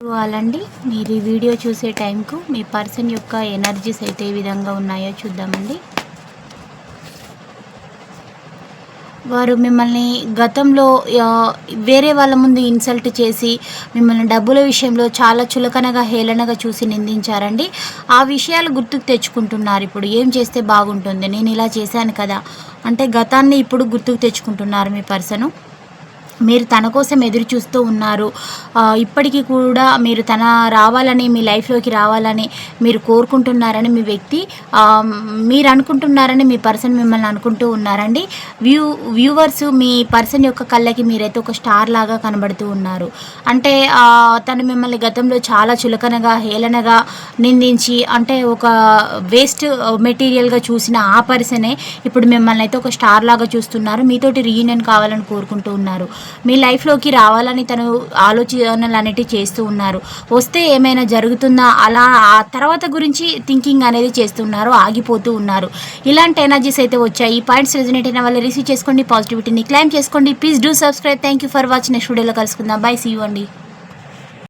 వాళ్ళండి మీరు ఈ వీడియో చూసే టైంకు మీ పర్సన్ యొక్క ఎనర్జీస్ అయితే ఏ విధంగా ఉన్నాయో చూద్దామండి. వారు మిమ్మల్ని గతంలో వేరే వాళ్ళ ముందు ఇన్సల్ట్ చేసి మిమ్మల్ని డబ్బుల విషయంలో చాలా చులకనగా హేళనగా చూసి నిందించారండి. ఆ విషయాలు గుర్తుకు తెచ్చుకుంటున్నారు ఇప్పుడు. ఏం చేస్తే బాగుంటుంది? నేను ఇలా చేశాను కదా. అంటే గతాన్ని ఇప్పుడు గుర్తుకు తెచ్చుకుంటున్నారు మీ పర్సను. మీరు తన కోసం ఎదురు చూస్తూ ఉన్నారు. ఇప్పటికీ కూడా మీరు తన రావాలని మీ లైఫ్లోకి రావాలని మీరు కోరుకుంటున్నారని మీ వ్యక్తి మీరు అనుకుంటున్నారని మీ పర్సన్ మిమ్మల్ని అనుకుంటూ ఉన్నారండి. వ్యూ వ్యూవర్స్ మీ పర్సన్ యొక్క కళ్ళకి మీరైతే ఒక స్టార్ లాగా కనబడుతూ ఉన్నారు. అంటే తను మిమ్మల్ని గతంలో చాలా చులకనగా హేళనగా నిందించి అంటే ఒక వేస్ట్ మెటీరియల్గా చూసిన ఆ పర్సనే ఇప్పుడు మిమ్మల్ని అయితే ఒక స్టార్ లాగా చూస్తున్నారు. మీతోటి రీయూనియన్ కావాలని కోరుకుంటూ ఉన్నారు. మీ లైఫ్లోకి రావాలని తను ఆలోచనలు అనేటివి చేస్తూ ఉన్నారు. వస్తే ఏమైనా జరుగుతుందా? అలా ఆ తర్వాత గురించి థింకింగ్ అనేది చేస్తున్నారు ఆగిపోతూ ఉన్నారు. ఇలాంటి ఎనర్జీస్ అయితే వచ్చాయి. ఈ పాయింట్స్ రెజినేట్ అయిన వాళ్ళు రిసీవ్ చేసుకోండి పాజిటివిటీని క్లైమ్ చేసుకోండి. Please do subscribe thank you for watch next వీడియోలో కలుసుకుందాం. బై సీ యూ అండి.